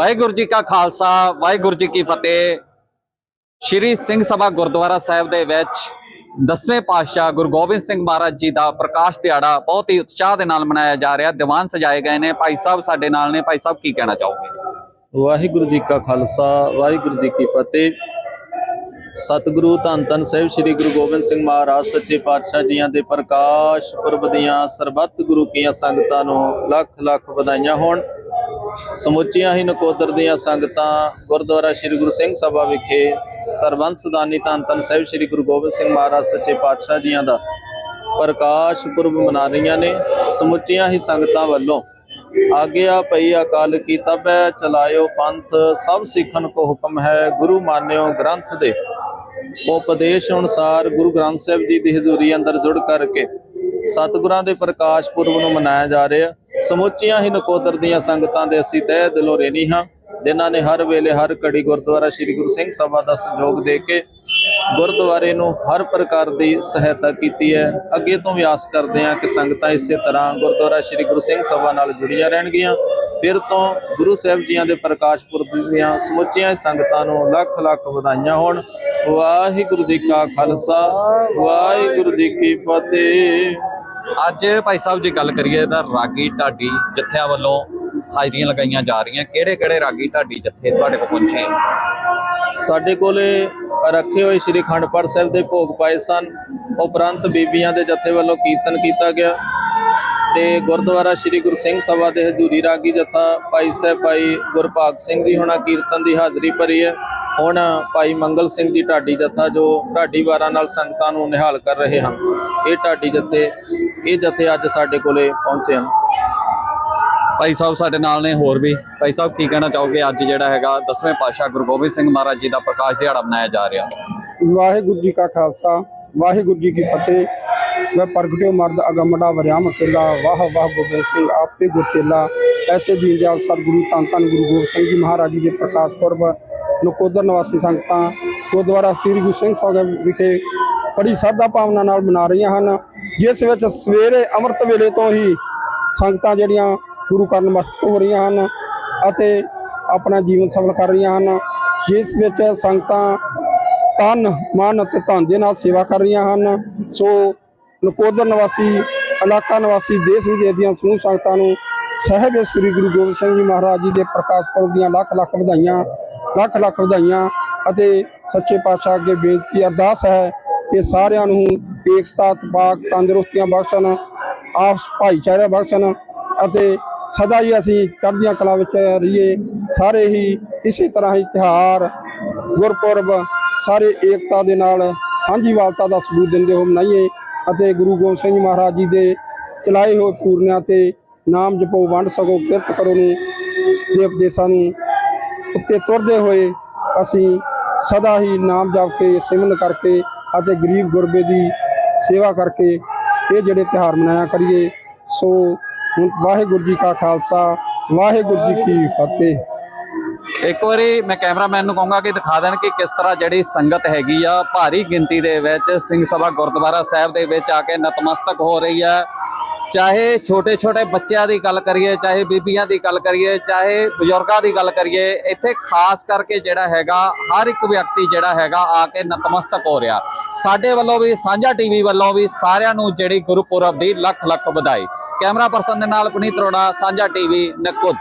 ਵਾਹਿਗੁਰੂ ਜੀ ਕਾ ਖਾਲਸਾ, ਵਾਹਿਗੁਰੂ ਜੀ ਕੀ ਫਤਿਹ। ਸ਼੍ਰੀ ਸਿੰਘ ਸਭਾ ਗੁਰਦੁਆਰਾ ਸਾਹਿਬ ਦੇ ਵਿੱਚ ਦਸਵੇਂ ਪਾਤਸ਼ਾਹ ਗੁਰੂ ਗੋਬਿੰਦ ਸਿੰਘ ਮਹਾਰਾਜ ਜੀ ਦਾ ਪ੍ਰਕਾਸ਼ ਦਿਹਾੜਾ ਬਹੁਤ ਹੀ ਉਤਸ਼ਾਹ ਦੇ ਨਾਲ ਮਨਾਇਆ ਜਾ ਰਿਹਾ, ਦੀਵਾਨ ਸਜਾਏ ਗਏ ਨੇ। ਭਾਈ ਸਾਹਿਬ ਸਾਡੇ ਨਾਲ ਨੇ। ਭਾਈ ਸਾਹਿਬ, ਕੀ ਕਹਿਣਾ ਚਾਹੋਗੇ? ਵਾਹਿਗੁਰੂ ਜੀ ਕਾ ਖਾਲਸਾ, ਵਾਹਿਗੁਰੂ ਜੀ ਕੀ ਫਤਿਹ। ਸਤਿਗੁਰੂ ਧੰਨ ਧੰਨ ਸਾਹਿਬ, ਸ੍ਰੀ ਗੁਰੂ ਗੋਬਿੰਦ ਸਿੰਘ ਮਹਾਰਾਜ, ਸੱਚੇ ਪਾਤਸ਼ਾਹ ਜੀਆਂ ਦੇ ਪ੍ਰਕਾਸ਼ ਪੁਰਬ ਦੀਆਂ ਸਰਬੱਤ ਗੁਰੂ ਕੀਆਂ ਸੰਗਤਾਂ ਨੂੰ ਲੱਖ ਲੱਖ ਵਧਾਈਆਂ ਹੋਣ। ਸਮੁੱਚੀਆਂ ਹੀ ਨਕੋਦਰ ਦੀਆਂ ਸੰਗਤਾਂ ਗੁਰਦੁਆਰਾ ਸ੍ਰੀ ਗੁਰੂ ਸਿੰਘ ਸਭਾ ਵਿਖੇ ਸਰਬੰਸ ਦਾਨੀ ਧੰਨ ਧੰਨ ਸਾਹਿਬ ਸ੍ਰੀ ਗੁਰੂ ਗੋਬਿੰਦ ਸਿੰਘ ਮਹਾਰਾਜ ਸੱਚੇ ਪਾਤਸ਼ਾਹ ਜੀਆਂ ਦਾ ਪ੍ਰਕਾਸ਼ ਪੁਰਬ ਮਨਾ ਰਹੀਆਂ ਨੇ। ਸਮੁੱਚੀਆਂ ਹੀ ਸੰਗਤਾਂ ਵੱਲੋਂ ਆਗਿਆ ਪਈ ਅਕਾਲ ਕੀ ਤਬੈ ਚਲਾਇਓ ਪੰਥ, ਸਭ ਸਿੱਖਣ ਕੋ ਹੁਕਮ ਹੈ। ਗੁਰੂ ਮਾਨਿਓ ਗ੍ਰੰਥ ਦੇ ਉਪਦੇਸ਼ ਅਨੁਸਾਰ ਗੁਰੂ ਗ੍ਰੰਥ ਸਾਹਿਬ ਜੀ ਦੀ ਹਜ਼ੂਰੀ ਅੰਦਰ ਜੁੜ ਕਰਕੇ ਸਤਿਗੁਰਾਂ ਦੇ ਪ੍ਰਕਾਸ਼ ਪੁਰਬ ਨੂੰ ਮਨਾਇਆ ਜਾ ਰਿਹਾ। ਸਮੁੱਚੀਆਂ ਹੀ ਨਕੋਦਰ ਦੀਆਂ ਸੰਗਤਾਂ ਦੇ ਅਸੀਂ ਤਹਿ ਦਿਲੋਂ ਰੇਨੀ ਹਾਂ, ਜਿਨ੍ਹਾਂ ਨੇ ਹਰ ਵੇਲੇ ਹਰ ਘੜੀ ਗੁਰਦੁਆਰਾ ਸ੍ਰੀ ਗੁਰੂ ਸਿੰਘ ਸਭਾ ਦਾ ਸਹਿਯੋਗ ਦੇ ਕੇ ਗੁਰਦੁਆਰੇ ਨੂੰ ਹਰ ਪ੍ਰਕਾਰ ਦੀ ਸਹਾਇਤਾ ਕੀਤੀ ਹੈ। ਅੱਗੇ ਤੋਂ ਵੀ ਆਸ ਕਰਦੇ ਹਾਂ ਕਿ ਸੰਗਤਾਂ ਇਸੇ ਤਰ੍ਹਾਂ ਗੁਰਦੁਆਰਾ ਸ੍ਰੀ ਗੁਰੂ ਸਿੰਘ ਸਭਾ ਨਾਲ ਜੁੜੀਆਂ ਰਹਿਣਗੀਆਂ। ਫਿਰ ਤੋਂ ਗੁਰੂ ਸਾਹਿਬ ਜੀਆਂ ਦੇ ਪ੍ਰਕਾਸ਼ ਪੁਰਬ ਦੀਆਂ ਸਮੁੱਚੀਆਂ ਸੰਗਤਾਂ ਨੂੰ ਲੱਖ ਲੱਖ ਵਧਾਈਆਂ ਹੋਣ। ਵਾਹਿਗੁਰੂ ਜੀ ਕਾ ਖਾਲਸਾ, ਵਾਹਿਗੁਰੂ ਜੀ ਕੀ ਫਤਿਹ। ਅੱਜ ਭਾਈ ਸਾਹਿਬ ਜੀ ਗੱਲ ਕਰੀਏ ਤਾਂ ਰਾਗੀ ਢਾਡੀ ਜਥਿਆਂ ਵੱਲੋਂ ਹਾਜ਼ਰੀਆਂ ਲਗਾਈਆਂ ਜਾ ਰਹੀਆਂ। ਕਿਹੜੇ ਕਿਹੜੇ ਰਾਗੀ ਢਾਡੀ ਜਥੇ ਤੁਹਾਡੇ ਕੋਲ ਪਹੁੰਚੇ ਸਾਡੇ ਕੋਲੇ ਰੱਖੇ ਹੋਏ ਸ੍ਰੀ ਅਖੰਡ ਪਾਠ ਸਾਹਿਬ ਦੇ ਭੋਗ ਪਾਏ ਸਨ। ਉਪਰੰਤ ਬੀਬੀਆਂ ਦੇ ਜਥੇ ਵੱਲੋਂ ਕੀਰਤਨ ਕੀਤਾ ਗਿਆ ਤੇ ਗੁਰਦੁਆਰਾ ਸ੍ਰੀ ਗੁਰੂ ਸਿੰਘ ਸਭਾ ਦੇ ਹਜ਼ੂਰੀ ਰਾਗੀ ਜਥਾ ਭਾਈ ਸਾਹਿਬ ਭਾਈ ਗੁਰਭਾਗ ਸਿੰਘ ਜੀ ਹੁਣਾਂ ਕੀਰਤਨ ਦੀ ਹਾਜ਼ਰੀ ਭਰੀ ਹੈ। ਹੁਣ ਭਾਈ ਮੰਗਲ ਸਿੰਘ ਜੀ ਢਾਡੀ ਜਥਾ ਜੋ ਢਾਡੀ ਵਾਰਾਂ ਨਾਲ ਸੰਗਤਾਂ ਨੂੰ ਨਿਹਾਲ ਕਰ ਰਹੇ ਹਨ। ਇਹ ਢਾਡੀ ਜਥੇ ਇਹ ਜਥੇ ਅੱਜ ਸਾਡੇ ਕੋਲੇ ਪਹੁੰਚੇ ਹਨ। ਭਾਈ ਸਾਹਿਬ ਸਾਡੇ ਨਾਲ ਨੇ ਹੋਰ ਵੀ। ਭਾਈ ਸਾਹਿਬ ਕੀ ਕਹਿਣਾ ਚਾਹੋਗੇ? ਅੱਜ ਜਿਹੜਾ ਹੈਗਾ ਦਸਵੇਂ ਪਾਤਸ਼ਾਹ ਗੁਰੂ ਗੋਬਿੰਦ ਸਿੰਘ ਮਹਾਰਾਜ ਜੀ ਦਾ ਪ੍ਰਕਾਸ਼ ਦਿਹਾੜਾ ਮਨਾਇਆ ਜਾ ਰਿਹਾ। ਵਾਹਿਗੁਰੂ ਜੀ ਕਾ ਖਾਲਸਾ ਵਾਹਿਗੁਰੂ ਜੀ ਕੀ ਫਤਿਹ। ਮੈਂ ਪ੍ਰਗਟਿਓ ਮਰਦ ਅਗੰਮੜਾ ਵਰਿਆਮ ਅਕੇਲਾ ਵਾਹ ਵਾਹ ਗੋਬਿੰਦ ਸਿੰਘ ਆਪੇ ਗੁਰਚੇਲਾ ਐਸੇ ਦੀਨ ਦਿਆਲ ਸਤਿਗੁਰੂ ਧੰਨ ਧੰਨ ਗੁਰੂ ਗੋਬਿੰਦ ਸਿੰਘ ਜੀ ਮਹਾਰਾਜ ਜੀ ਦੇ ਪ੍ਰਕਾਸ਼ ਪੁਰਬ ਨਕੋਦਰ ਨਿਵਾਸੀ ਸੰਗਤਾਂ ਗੁਰਦੁਆਰਾ ਸ੍ਰੀ ਗੁਰੂ ਸਿੰਘ ਸਾਹਿਬ ਵਿਖੇ ਬੜੀ ਸਰਦਾ ਭਾਵਨਾ ਨਾਲ ਮਨਾ ਰਹੀਆਂ ਹਨ। ਜਿਸ ਵਿੱਚ ਸਵੇਰੇ ਅੰਮ੍ਰਿਤ ਵੇਲੇ ਤੋਂ ਹੀ ਸੰਗਤਾਂ ਜਿਹੜੀਆਂ ਗੁਰੂ ਕਰਨ ਮਸਤਕ ਹੋ ਰਹੀਆਂ ਹਨ ਅਤੇ ਆਪਣਾ ਜੀਵਨ ਸਫਲ ਕਰ ਰਹੀਆਂ ਹਨ, ਜਿਸ ਵਿੱਚ ਸੰਗਤਾਂ ਤਨ, ਮਨ ਅਤੇ ਧਨ ਦੇ ਨਾਲ ਸੇਵਾ ਕਰ ਰਹੀਆਂ ਹਨ। ਸੋ ਨਕੋਦਰ ਨਿਵਾਸੀ, ਇਲਾਕਾ ਨਿਵਾਸੀ, ਦੇਸ਼ ਵਿਦੇਸ਼ ਦੀਆਂ ਸਮੂਹ ਸੰਗਤਾਂ ਨੂੰ ਸਾਹਿਬ ਸ੍ਰੀ ਗੁਰੂ ਗੋਬਿੰਦ ਸਿੰਘ ਜੀ ਮਹਾਰਾਜ ਜੀ ਦੇ ਪ੍ਰਕਾਸ਼ ਪੁਰਬ ਦੀਆਂ ਲੱਖ ਲੱਖ ਵਧਾਈਆਂ, ਲੱਖ ਲੱਖ ਵਧਾਈਆਂ ਅਤੇ ਸੱਚੇ ਪਾਤਸ਼ਾਹ ਅੱਗੇ ਬੇਨਤੀ ਅਰਦਾਸ ਹੈ ਕਿ ਸਾਰਿਆਂ ਨੂੰ ਏਕਤਾ ਤਪਾਕ ਤੰਦਰੁਸਤੀਆਂ ਬਖਸ਼ਣ, ਆਪਸ ਭਾਈਚਾਰਾ ਬਖਸ਼ਣ ਅਤੇ ਸਦਾ ਹੀ ਅਸੀਂ ਚੜ੍ਹਦੀਆਂ ਕਲਾ ਵਿੱਚ ਰਹੀਏ। ਸਾਰੇ ਹੀ ਇਸੇ ਤਰ੍ਹਾਂ ਹੀ ਤਿਉਹਾਰ, ਗੁਰਪੁਰਬ ਸਾਰੇ ਏਕਤਾ ਦੇ ਨਾਲ ਸਾਂਝੀਵਾਲਤਾ ਦਾ ਸਬੂਤ ਦਿੰਦੇ ਹੋ ਮਨਾਈਏ ਅਤੇ ਗੁਰੂ ਗੋਬਿੰਦ ਸਿੰਘ ਮਹਾਰਾਜ ਜੀ ਦੇ ਚਲਾਏ ਹੋਏ ਪੂਰਨਿਆਂ ਤੇ ਨਾਮ ਜਪੋ, ਵੰਡ ਸਕੋ, ਕਿਰਤ ਕਰੋ ਨੂੰ ਦੇ ਉਪਦੇਸ਼ਾਂ ਨੂੰ ਉੱਤੇ ਤੁਰਦੇ ਹੋਏ ਅਸੀਂ ਸਦਾ ਹੀ ਨਾਮ ਜਪ ਕੇ, ਸਿਮਰਨ ਕਰਕੇ ਅਤੇ ਗਰੀਬ ਗੁਰਬੇ ਦੀ ਸੇਵਾ ਕਰਕੇ ਇਹ ਜਿਹੜੇ ਤਿਉਹਾਰ ਮਨਾਇਆ ਕਰੀਏ, ਸੋ ਵਾਹਿਗੁਰੂ ਜੀ ਕਾ ਖਾਲਸਾ, ਵਾਹਿਗੁਰੂ ਜੀ ਕੀ ਫਤਿਹ। ਇੱਕ ਵਾਰੀ ਮੈਂ ਕੈਮਰਾਮੈਨ ਨੂੰ ਕਹੂੰਗਾ ਕਿ ਦਿਖਾ ਦੇਣ ਕਿ ਕਿਸ ਤਰ੍ਹਾਂ ਜਿਹੜੀ ਸੰਗਤ ਹੈਗੀ ਆ, ਭਾਰੀ ਗਿਣਤੀ ਦੇ ਵਿੱਚ ਸਿੰਘ ਸਭਾ ਗੁਰਦੁਆਰਾ ਸਾਹਿਬ ਦੇ ਵਿੱਚ ਆ ਕੇ ਨਤਮਸਤਕ ਹੋ ਰਹੀ ਹੈ। ਚਾਹੇ ਛੋਟੇ ਛੋਟੇ ਬੱਚਿਆਂ ਦੀ ਗੱਲ ਕਰੀਏ, ਚਾਹੇ ਬੀਬੀਆਂ ਦੀ ਗੱਲ ਕਰੀਏ, ਚਾਹੇ ਬਜ਼ੁਰਗਾਂ ਦੀ ਗੱਲ ਕਰੀਏ, ਇੱਥੇ ਖਾਸ ਕਰਕੇ ਜਿਹੜਾ ਹੈਗਾ, ਹਰ ਇੱਕ ਵਿਅਕਤੀ ਜਿਹੜਾ ਹੈਗਾ ਆ ਕੇ ਨਤਮਸਤਕ ਹੋ ਰਿਹਾ। ਸਾਡੇ ਵੱਲੋਂ ਵੀ, ਸਾਂਝਾ ਟੀਵੀ ਵੱਲੋਂ ਵੀ ਸਾਰਿਆਂ ਨੂੰ ਜਿਹੜੀ ਗੁਰਪੁਰਬ ਦੀ ਲੱਖ ਲੱਖ ਵਧਾਈ। ਕੈਮਰਾ ਪਰਸਨ ਦੇ ਨਾਲ ਪੁਨੀਤ ਅਰੋੜਾ, ਸਾਂਝਾ ਟੀਵੀ ਨਕੋਦ।